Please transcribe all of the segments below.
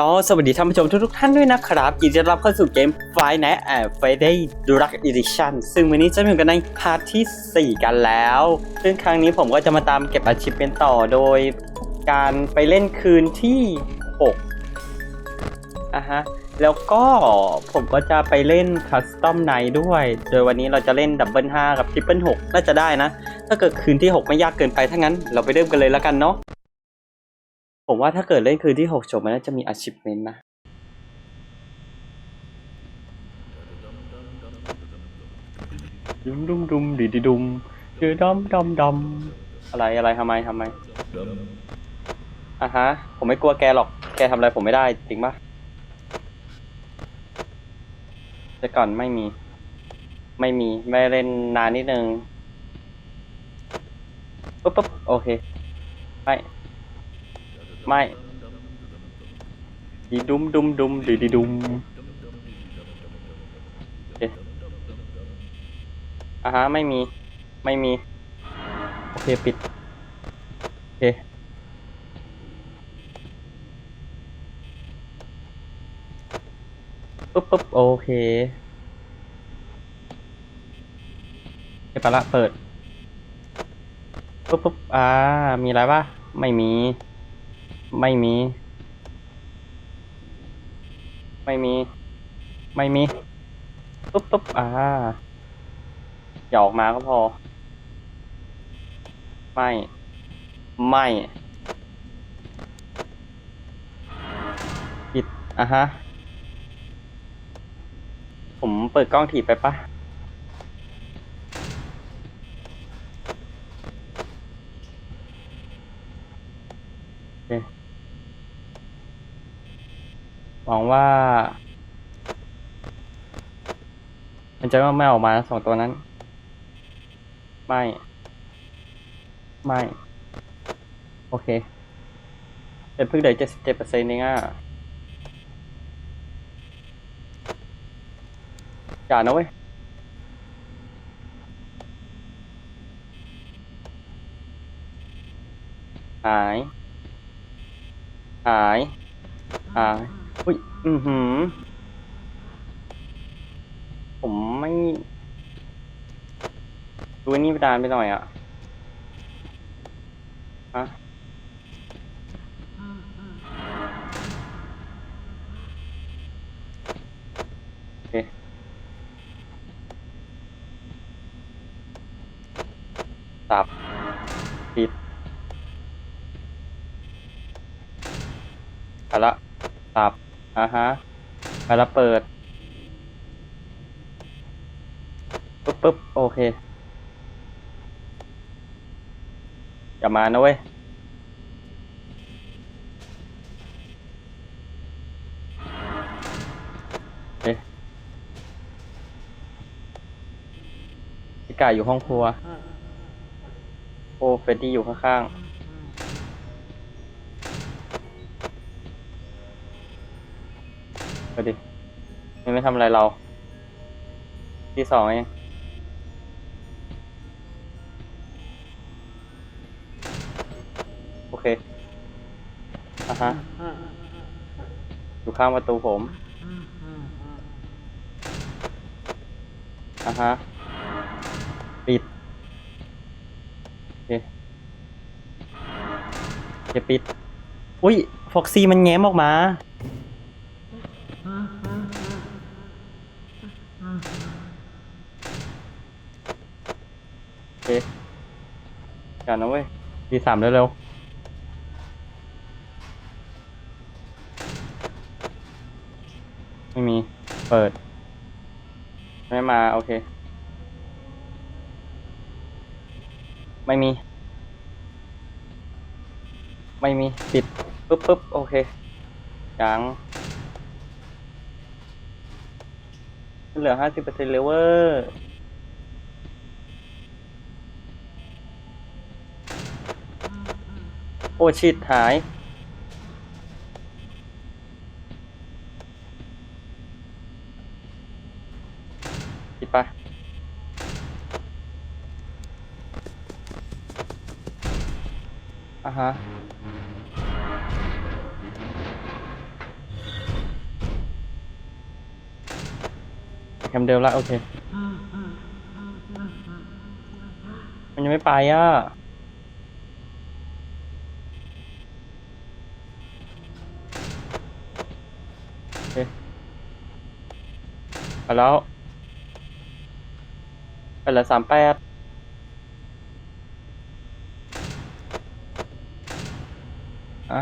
ก็สวัสดีท่านผู้ชมทุกๆท่านด้วยนะครับยินดีต้อนรับเข้าสู่เกมไฟนะแอบไฟได้ดูรักอีดิชั่นซึ่งวันนี้จะอยู่กันในพาร์ทที่ 4 กันแล้ว ซึ่งครั้งนี้ผมก็จะมาตามเก็บอาชีพเป็นต่อโดยการไปเล่นคืนที่ 6อะฮะ แล้วก็ผมก็จะไปเล่นคัสตอมไนด้วย โดยวันนี้เราจะเล่นดับเบิล5กับทริปเปิล6น่าจะได้นะ ถ้าเกิดคืนที่ 6 ไม่ยากเกินไปถ้างั้นเราไปเริ่มกันเลยแล้วกันเนาะ ผมว่าถ้าเกิดเล่นคืนที่ 6 จบมันน่าจะมี achievement นะ ดุมดุมดุมดีดีดุมดือดอมดอมดอมอะไรอะไรทำไมทำไมอะฮะ ผมไม่กลัวแกหรอก แกทำอะไรผมไม่ได้จริงปะแต่ก่อนไม่มี ไม่มี ไม่เล่นนานนิดนึงปุ๊บปุ๊บโอเคไม่ ไม่ดีดุมดุมดุมดีดีดุมโอเคอะฮะไม่มี ไม่มี โอเค ปิด โอเค ปุ๊บปุ๊บโอเคเดี๋ยวไปละเปิด ปุ๊บปุ๊บอ่า มีอะไรปะไม่มี ไม่มี ไม่มี ไม่มี ปุ๊บปุ๊บอ่าอย่าออกมาก็พอ ไม่ ไม่ปิดอะฮะ ผมเปิดกล้องถีบไปปะโอเค หวังว่า มันจะไม่ออกมาสองตัวนั้น ไม่ ไม่ โอเคแต่เพิ่งได้เจ็ดสิบเจ็ดเปอร์เซ็นต์เองอะอย่านะเว้ยหาย หาย หาย อุ้ย อือหือ ผมไม่ดูไอ้นี่ไปดานไปหน่อยอะฮะโอเคสับปิดไปละสับ อะฮะไปละเปิดปึ๊บปึ๊บโอเคอย่ามานะเว้ยเอ๊ะพี่กายอยู่ห้องครัว โอ้เฟรดดี้อยู่ข้างๆ ไปดิมันไม่ทำอะไรเรา ที่สองเองโอเคอะฮะอยู่ข้างประตูผมอะฮะปิดโอเคโอเคปิด อุ้ยฟ็อกซี่มันแง้มออกมา โอเค อย่านะเว้ยทีสามเร็วๆไม่มี เปิด ไม่มา โอเค ไม่มี ไม่มี ปิด ปึ๊บปึ๊บโอเคยังเหลือห้าสิบเปอร์เซ็นต์เลยเวอ โอชิดหายไปอ่าฮะ แคมเดิมละโอเค มันยังไม่ไปอะ ไปแล้ว ไปละสามแปดอะ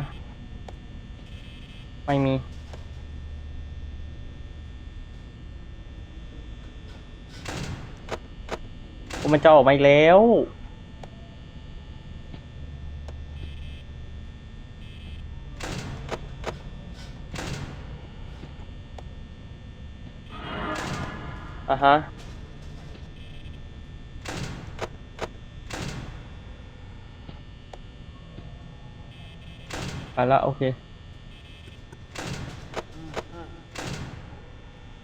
ไม่มีมันจะออกมาอีกแล้ว ฮะ ไปแล้วโอเค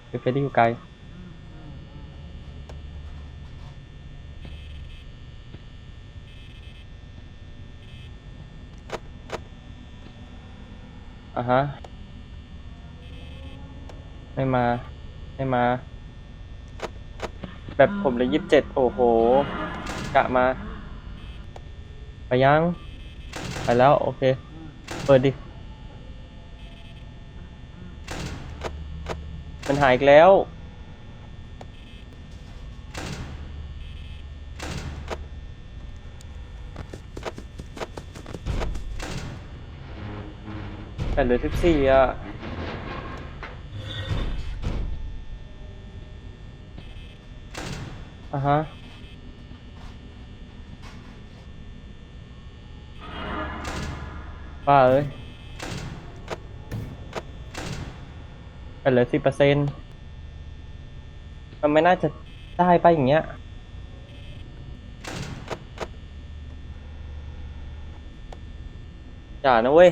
เดี๋ยวเฟรดดี้อยู่ไกลอะฮะ ไม่มา ไม่มา แบบผมเลยยี่สิบเจ็ดโอ้โห กะมา ไปยัง ไปแล้ว โอเค เปิดดิ มันหายอีกแล้ว แต่เหลือสิบสี่อะ อะ ฮะว่าเอ้ยไปเหลือสิบเปอร์เซ็นต์มันไม่น่าจะได้ไปอย่างเงี้ย อย่านะเว้ย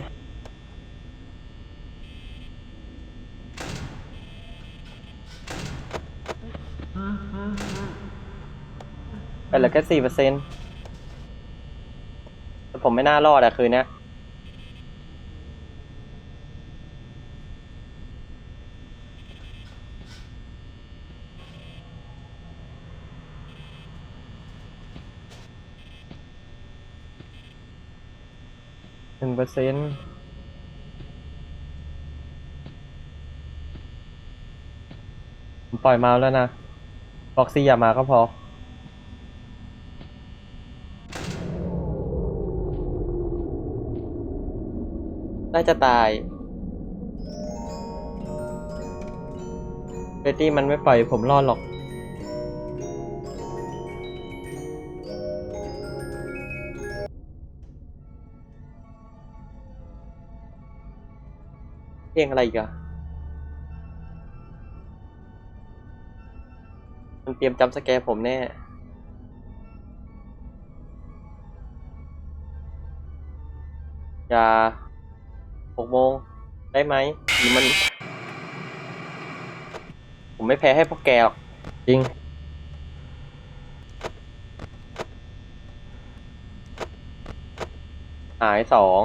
เหลือแค่สี่เปอร์เซ็นต์ผมไม่น่ารอดอะคืนนี้หนึ่งเปอร์เซ็นต์ผมปล่อยมาแล้วนะบอกซี่อย่ามาก็พอ น่าจะตายเบตตี้มันไม่ปล่อยผมรอดหรอก เพลงอะไรกะมันเตรียมจำสแกร์ผมแน่อย่า โมง ได้ไหมหรือมัน ผมไม่แพ้ให้พวกแกหรอก จริง หายสอง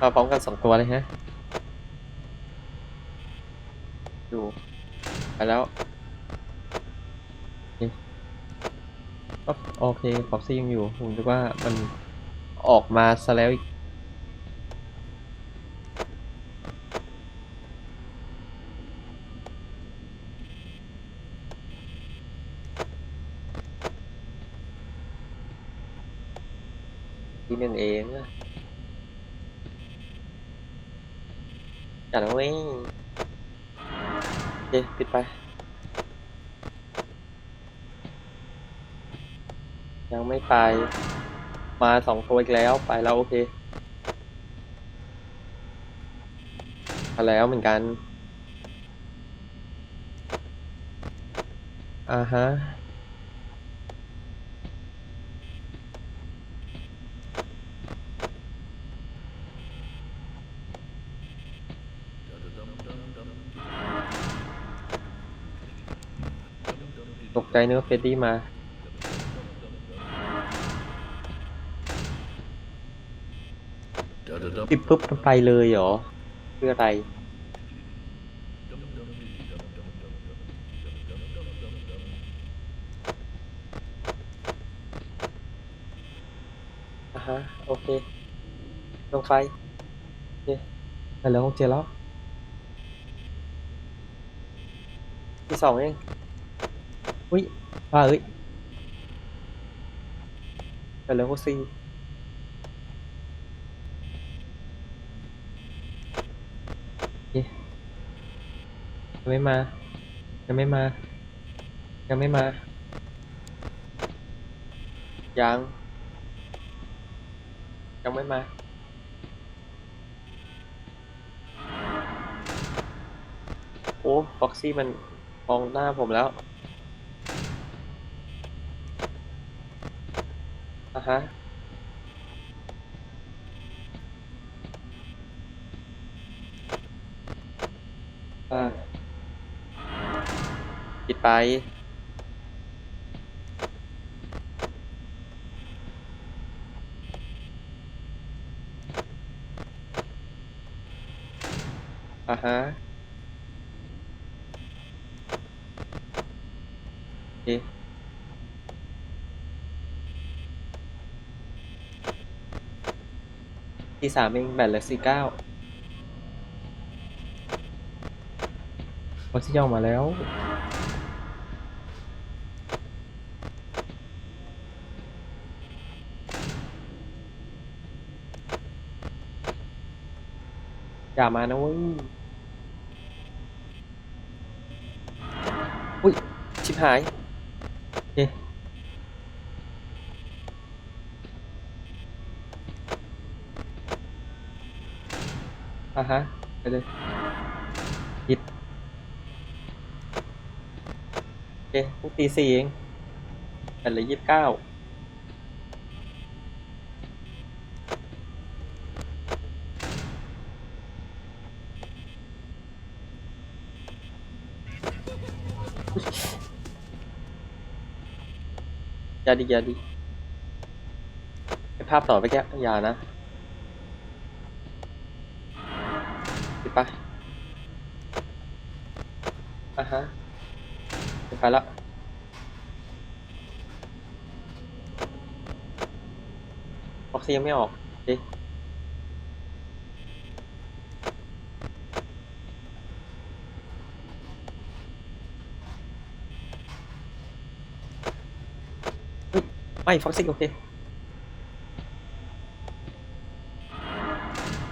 มาพร้อมกันสองตัวเลยฮะ ดูไปแล้วโอเคก็โอเคฟ็อกซี่ยังอยู่ ผมคิดว่ามันออกมาซะแล้วอีกทีหนึ่งเอ งอะอย่านะเว้ยเคปิดไป ยังไม่ไป มาสองตัวอีกแล้วไปแล้วโอเคมาแล้วเหมือนกันอ่าฮะ อ ใจเนื้อเฟรดดี้มา ปิดปุ๊บมันไปเลยเหรอเพื่ออะไรอะฮะ โอเค ลงไฟโอเคไปแล้วโอเคแล้วที่สองเอง อุ้ยว่าเอ้ยไปแล้วก็สี่ยังไม่มา ยังไม่มา ยังไม่มา ยัง ยังไม่มาโอ้ฟ็อกซี่มันมองหน้าผมแล้วอะ ฮะ อ่าปิดไป อ่าฮะโอเค ที่สามเองแบตเหลือสี่เก้าพอที่ย่อมาแล้ว อย่ามานะเว้ยอุ้ย ชิบหายโอเคอะ ฮะไปเลยฮิตโอเคพวกตีสี่เองแต่เลือยี่สิบเก้าอย่าดิอย่าดิภาพต่อไปแกอย่านะ อะฮะไปแล้วฟ็อกซี่ยังไม่ออกโอเฮ้ยไม่ฟ็อกซี่โอเค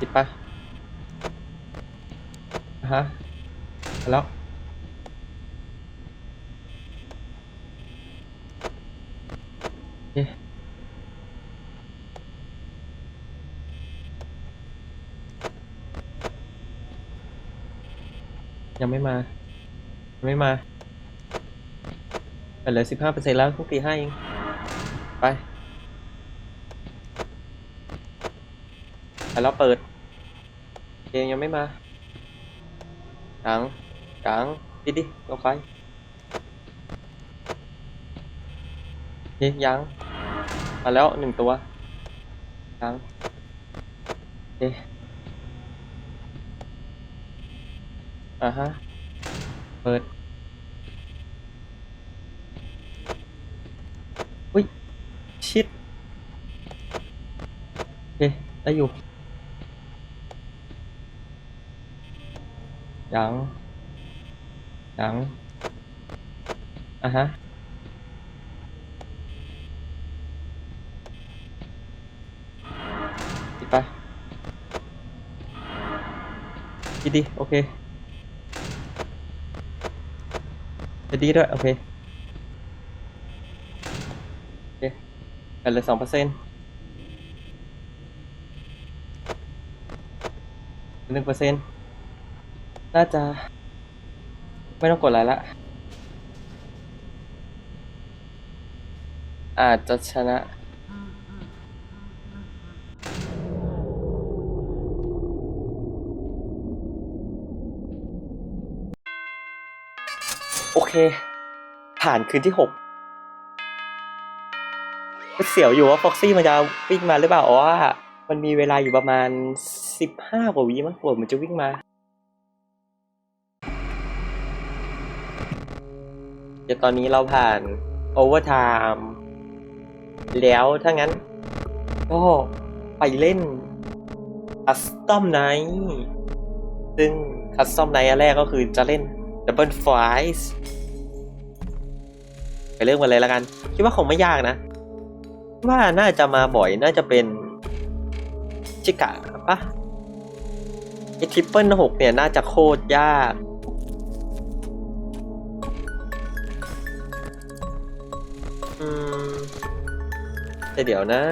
ปิดปอะฮะแล้ว ยังไม่มายังไม่มาแต่เหลือสิบห้าเปอร์เซ็นต์แล้วทุกตีห้าเองไปแล้วเปิดเกมยังไม่มากังกังดิดิลงไฟเฮ้ยยังมาแล้วหนึ่งตัวยังเอ๊ อ่าฮะ เปิด อุ้ย ชิดโอเคได้อยู่ ยัง ยัง อะฮะ ปิดไปดีดีโอเค จะดีด้วย โอเค โอเคกันเลยสองเปอร์เซ็นต์หนึ่งเปอร์เซ็นต์น่าจะ ไม่ต้องกดอะไรละ อาจจะชนะ โอเค ผผ่านคืนที่หกเสียวอยู่ว่าฟ็อกซี่มันจะวิ่งมาหรือเปล่าอ๋อมันมีเวลาอยู่ประมาณสิบห้ากว่าวิมั้งกว่ามันจะวิ่งมา เดี๋ยวตอนนี้เราผ่านโอเวอร์ไทม์แล้วถ้างั้น ก็ไปเล่นคัสตอมไนท์ซึ่งคัสตอมไนท์อันแรกก็คือจะเล่นดับเบิลไฟส์ ไปเรื่องมาเลยแล้วกัน คิดว่าคงไม่ยากนะ ว่าน่าจะมาบ่อยน่าจะเป็นชิกะปะไอทริปเปิลหกเนี่ยน่าจะโคตรยาก อืมแต่เดี๋ยวนะ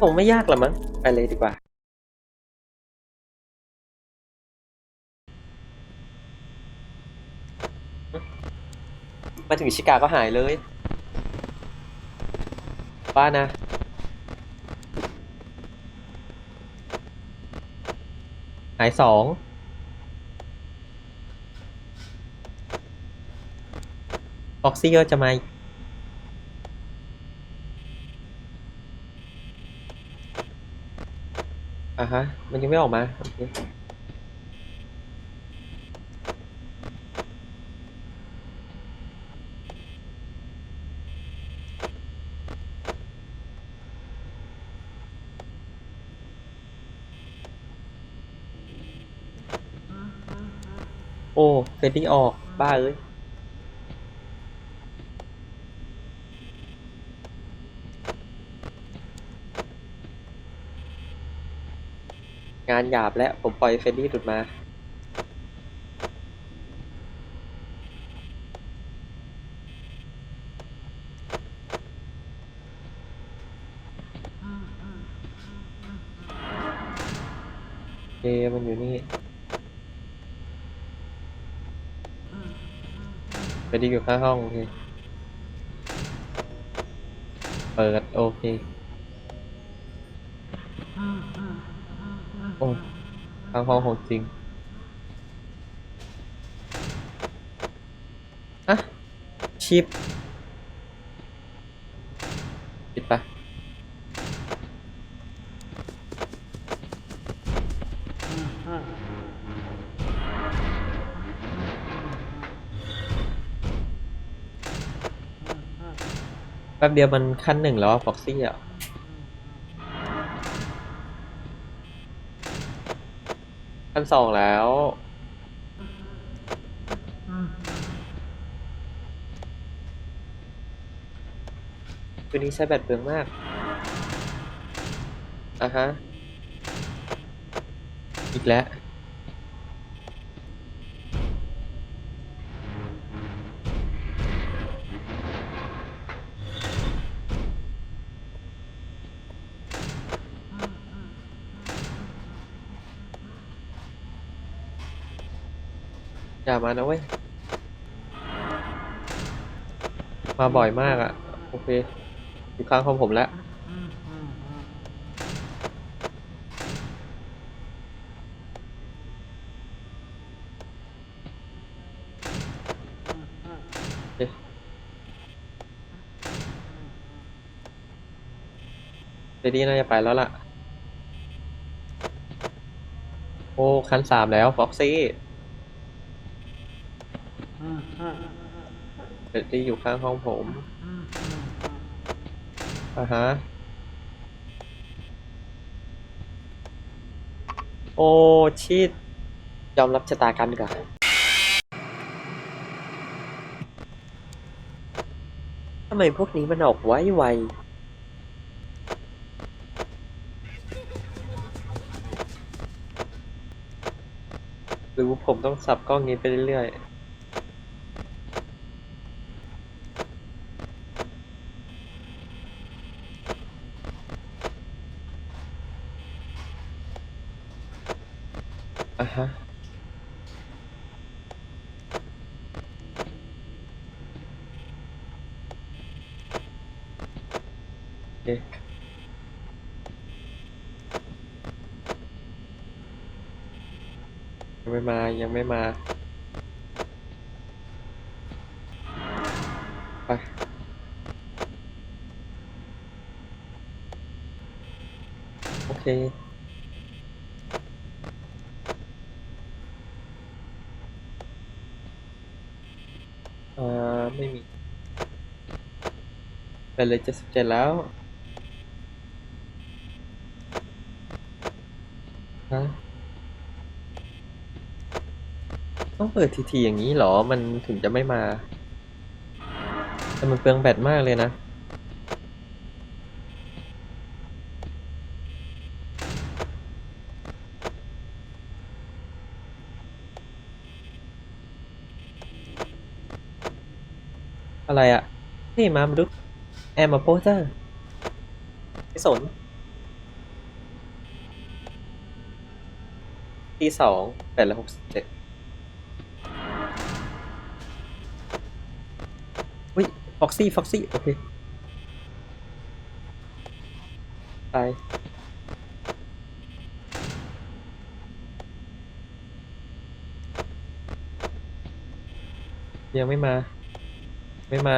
คงไม่ยากละมั้ง ไปเลยดีกว่า มาถึงชิกาก็หายเลยว่านะ หายสองฟ็อกซี่ก็จะมาอะฮะ มันยังไม่ออกมา โอเค โอ้ เฟรดดี้ออกบ้าเอ้ยงานหยาบและผมปล่อยเฟรดดี้หลุดมา เอมันอยู่นี่ ไปดีอยู่ข้างห้องโอเคเปิดโอเคโอ้ข้างห้องของจริงอะชิป ป๊บเดียวมันขั้นหนึ่งแล้วฟ็อกซี่อะขั้นสองแล้วตัวนี้ใช้แบตเปลืองมาก อะฮะ อีกแล้ว อย่ามานะเว้ย มาบ่อยมากอะ่ะ โอเค อยู่ข้างของผมแล้วโอเคเดดี้น่าจะไปแล้วล่ะ โอ้ คันสามแล้วฟ็อกซี่ เฟรดดี้อยู่ข้างห้องผมอ่าฮะ โอ้ชีตยอมรับชะตากรรมดีกว่าทำไมพวกนี้มันออกไวไวหรือว่าผมต้องสับกล้องนี้ไปเรื่อยๆ อะฮะ โอเยังไม่มา ยังไม่มา ไป โอเค เลยเจ็ดสิบเจ็ดแล้วฮะต้องเปิดทีๆอย่างนี้เหรอ มันถึงจะไม่มา แต่มันเปลืองแบตมากเลยนะ อะไรอะนี่มามาดู แอมมาโปเตอร์ไม่สนตีสองแปดละหกสิบเจ็ดอุ้ยฟ็อกซี่ฟ็อกซี่ โอเค ไป ยังไม่มา ไม่มา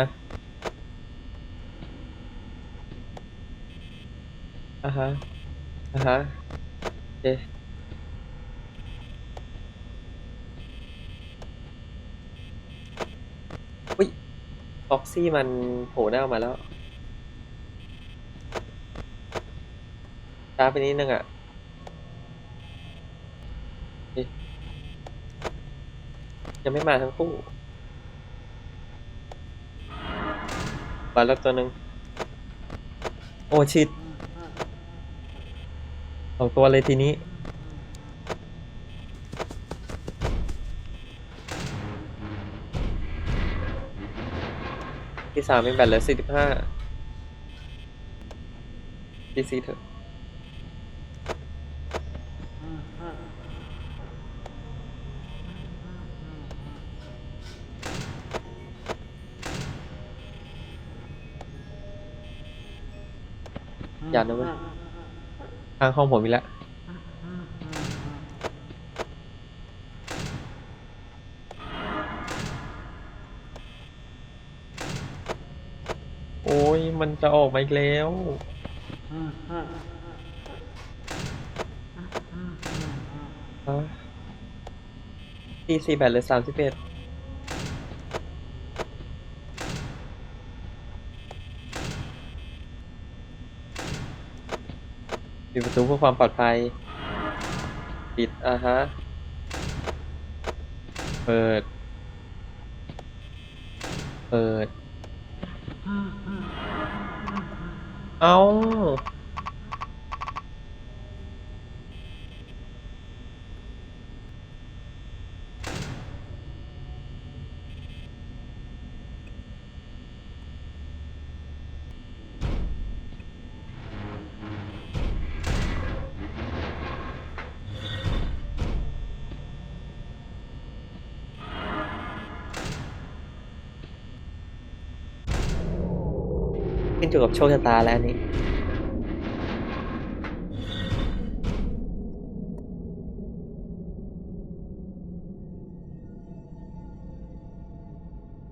อ่าฮะอ่าฮะโอเคอุ้ยฟ็อกซี่มันโผล่หน้ามาแล้วช้าไปนิดนึงอะยังไม่มาทั้งคู่มาแล้วตัวหนึ่งโอ้ชิด สองตัวเลยทีนี้ ที่สามเป็นแบตเหลือสี่สิบห้าดีซีเถอะอย่านะเว้ย ทางห้องผมอีกแล้วโอ้ยมันจะออกมาอีกแล้วฮะตีสี่แบตเหลยสามสิบเอ็ด ปิดประตูเพื่อความปลอดภัย ปิดอ่าฮะ เปิด เปิด เอา ขึ้นอยู่กับโชคชะตาแล้วอันนี่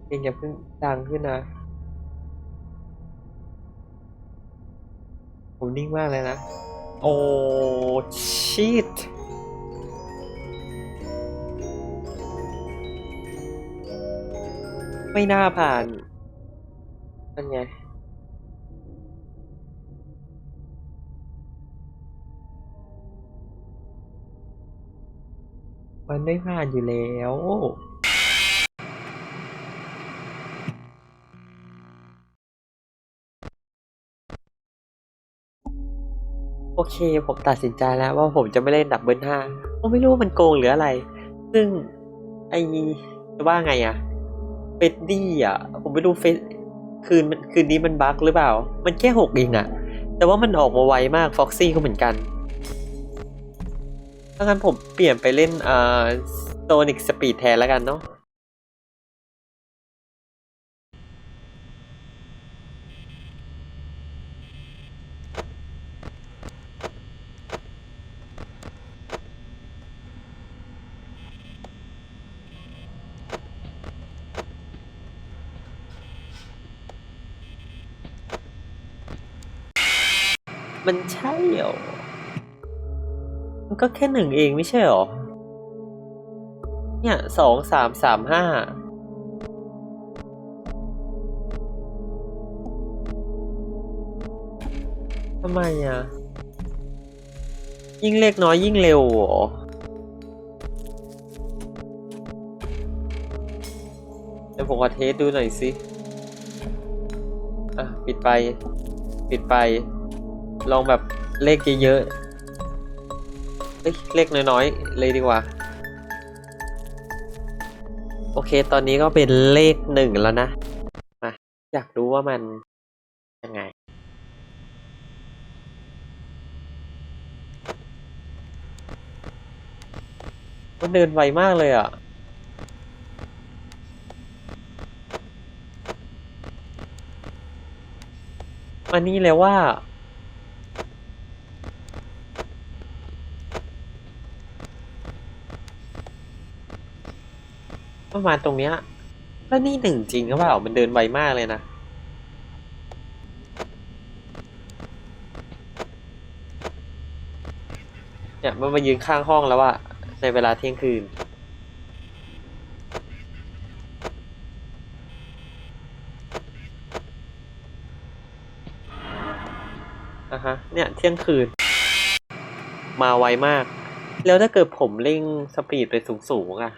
เพลงอย่าเพิ่งดังขึ้นนะ ผมนิ่งมากเลยนะ โอ้ชิตไม่น่าผ่านนั่นไง มันไม่ผ่านอยู่แล้วโอเค ผมตัดสินใจแล้วว่าผมจะไม่เล่นดับเบิลห้าผมไม่รู้ว่ามันโกงหรืออะไร ซึ่งไอจะว่าไงอะเฟดดี้อะผมไม่รู้เฟสคืนมันคืนนี้มันบั๊กหรือเปล่า มันแค่หกเองอะแต่ว่ามันออกมาไวมากฟ็อกซี่ก็เหมือนกัน ถ้างั้นผมเปลี่ยนไปเล่นอ่าโซนิกสปีดแทนแล้วกันเนาะมันใช่เหรอ มันก็แค่หนึ่งเองไม่ใช่หรอ เนี่ยสองสามสามห้าทำไมอะ ยิ่งเลขน้อยยิ่งเร็วหรอเดี๋ยวผมขอเทสดูหน่อยสิ อะ ปิดไป ปิดไป ลองแบบเลขเยอะๆ เอ้ยเลขน้อยๆ เลยดีกว่า โอเค ตอนนี้ก็เป็นเลขหนึ่งแล้วนะมาอยากรู้ว่ามันยังไง มันเดินไวมากเลยอะอันนี้เลยว่า ประมาณตรงเนี้ยแล้วนี่หนึ่งจริงหรือเปล่ามันเดินไวมากเลยนะเนี่ยมันมายืนข้างห้องแล้วอะในเวลาเที่ยงคืน อะฮะ เนี่ยเที่ยงคืน มาไวมาก แล้วถ้าเกิดผมเร่งสปีดไปสูงๆอะ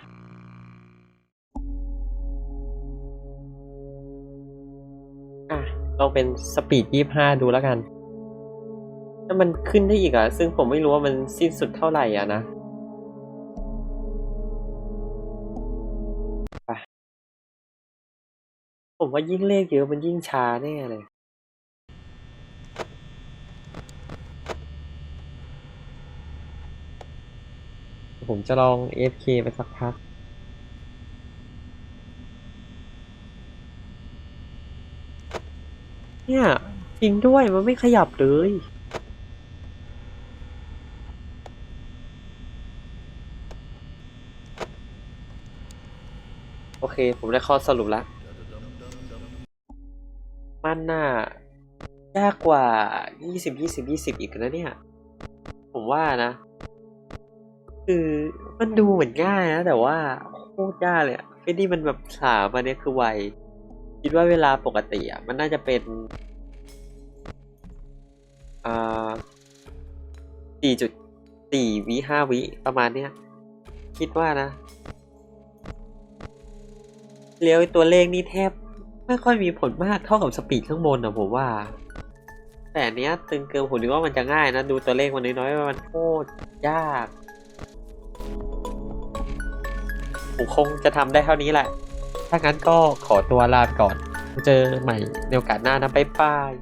ลองเป็นสปีดยี่ห้าดูแล้วกัน ถ้ามันขึ้นได้อีกอะซึ่งผมไม่รู้ว่ามันสิ้นสุดเท่าไหร่อะนะผมว่ายิ่งเลขเยอะมันยิ่งช้าแน่เลยผมจะลอง AFK ไปสักพัก เนี่ยจริงด้วยมันไม่ขยับเลยโอเค ผมได้ข้อสรุปแล้ว มันน่ายากกว่า 20 20 20 อีกนะเนี่ย ผมว่านะ คือมันดูเหมือนง่ายนะ แต่ว่าโคตรยากเลยอะไอ้นี่มันแบบสามอันนี้คือไว คิดว่าเวลาปกติอะมันน่าจะเป็นอ่าสี่จุดสี่วิห้าวิประมาณเนี้ย คิดว่านะเลี้ยวตัวเลขนี่แทบ ไม่ค่อยมีผลมากเท่ากับสปีดข้างบนอะผมว่า แต่เนี้ยตึงเกินผมนึกว่ามันจะง่ายนะ ดูตัวเลขมันน้อยๆมันโคตรยากผมคงจะทำได้เท่านี้แหละ ถ้างั้นก็ขอตัวลาไปก่อน เจอใหม่ในโอกาสหน้านะบ๊ายบาย